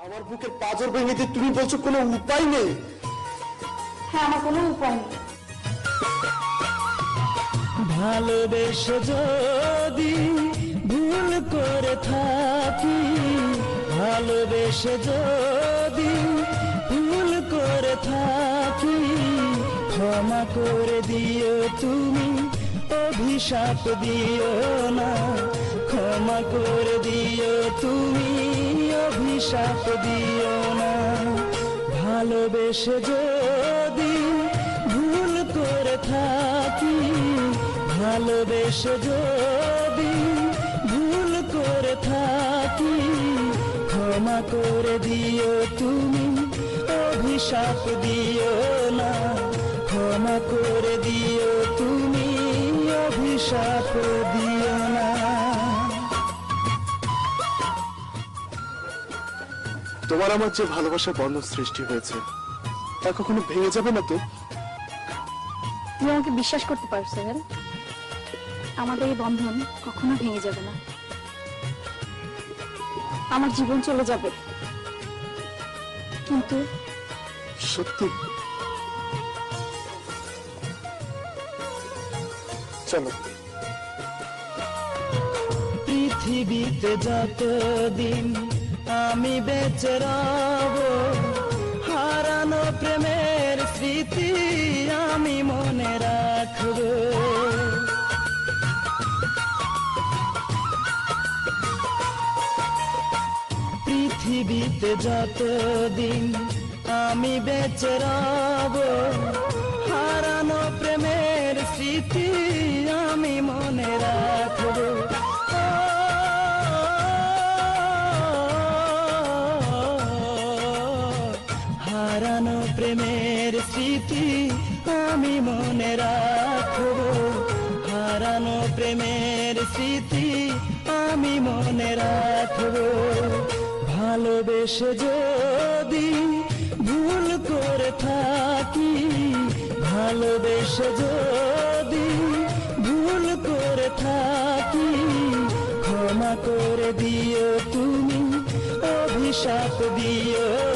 আমার বুকের পাঁজর ভেঙে দিয়ে তুমি বলছো কোনো উপায় নেই? হ্যাঁ আমার কোনো উপায় নেই। ভালোবেসে যদি ভুল করে থাকি ভালোবেসে যদি ভুল করে থাকি ক্ষমা করে দিও তুমি অভিশাপ দিও না ক্ষমা করে দিও তুমি। অভিশাপ দিও না। ভালোবেসে যদি ভুল করে থাকি, ভালোবেসে যদি ভুল করে থাকি, ক্ষমা করে দিও তুমি, অভিশাপ দিও না, ক্ষমা করে তোমার আমার যে ভালোবাসার বন্ধন সৃষ্টি হয়েছে তা কখনো ভেঙে যাবে না তো? তুমি আমাকে বিশ্বাস করতে পারো সেভেন আমাদের এই বন্ধন কখনো ভেঙে যাবে না। আমার জীবন চলে যাবে। কিন্তু সত্যি? চলো। পৃথিবীতে যতদিন আমি বেঁচে রব। হারানো প্রেমের স্মৃতি আমি মনে রাখব। পৃথিবীতে যতদিন আমি বেঁচে রব, হারানো প্রেমের স্মৃতি আমি মনে রাখব। হারানো প্রেমের স্মৃতি আমি মনে রাখব। ভালোবেসে যদি ভুল করে থাকি, ভালোবেসে যদি ভুল করে থাকি, ক্ষমা করে দিও তুমি, অভিশাপ দিও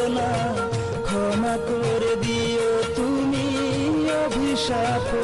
অভিশাপ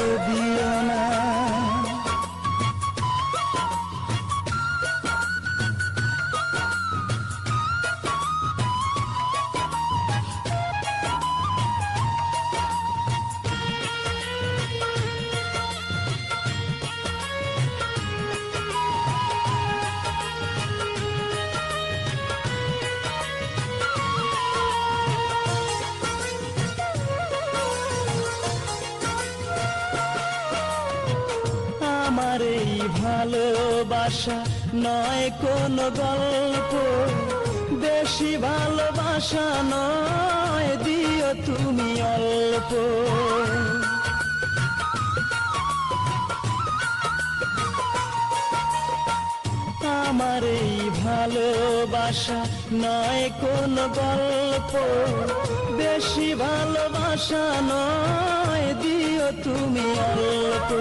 আমার এই ভালোবাসা। নয় কোনো গল্প, বেশি ভালোবাসা নয়, দিও তুমি অল্প। আমার এই ভালোবাসা নয় কোন গল্প, বেশি ভালোবাসা নয়, দিও তুমি অল্প।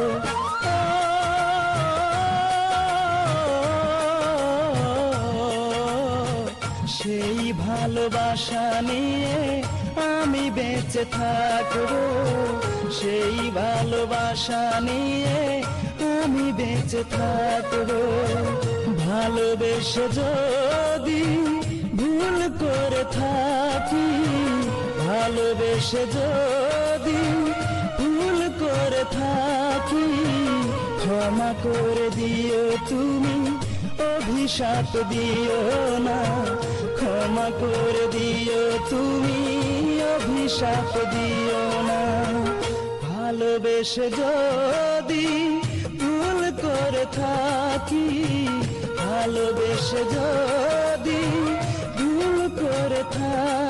সেই ভালোবাসা নিয়ে আমি বেঁচে থাকব। সেই ভালোবাসা নিয়ে আমি বেঁচে থাকব। ভালোবেসে যদি ভুল করে থাকি, ভালোবেসে যদি ভুল করে থাকি, ক্ষমা করে দিও তুমি। অভিশাপ দিও না, ক্ষমা করে দিও তুমি, অভিশাপ দিও না। ভালোবেসে যদি ভুল করে থাকি, ভালোবেসে যদি ভুল করে থাকি